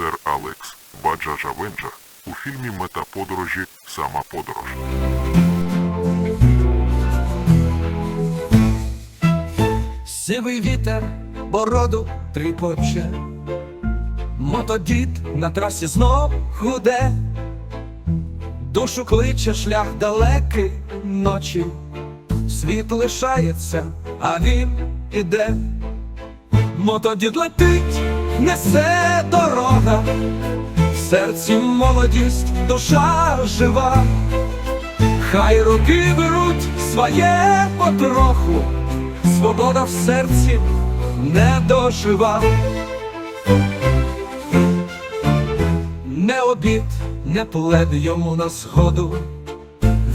Сер Алекс Баджаджа Венджа у фільмі Мета подорожі Сама подорож. Сивий вітер бороду тріпоче, мотодід на трасі знов гуде, душу кличе шлях далекий ночі, світ лишається, а він іде. Мотодід летить, несе дорога, в серці молодість, душа жива. Хай роки беруть своє потроху, свобода в серці не дожива. Не обід, не плед йому на згоду.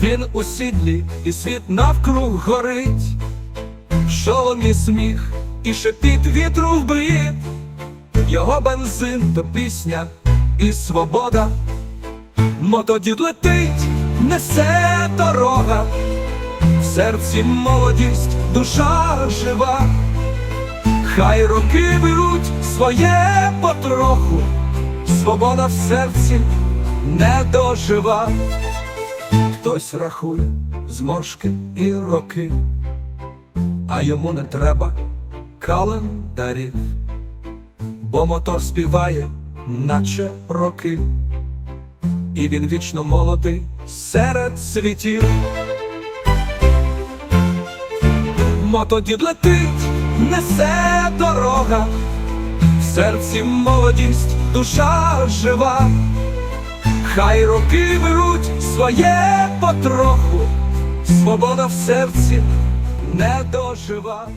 Він у сідлі і світ навкруг горить, в шоломі сміх і шепіт вітру в брід. Його бензин то пісня і свобода. Мотодід летить, несе дорога, в серці молодість, душа жива, хай роки беруть своє потроху, свобода в серці не дожива. Хтось рахує зморшки і роки, а йому не треба календарів, бо мотор співає, наче роки і він вічно молодий серед світів. Мотодід летить, несе дорога, в серці молодість, душа жива, хай роки беруть своє потроху, свобода в серці не дожива.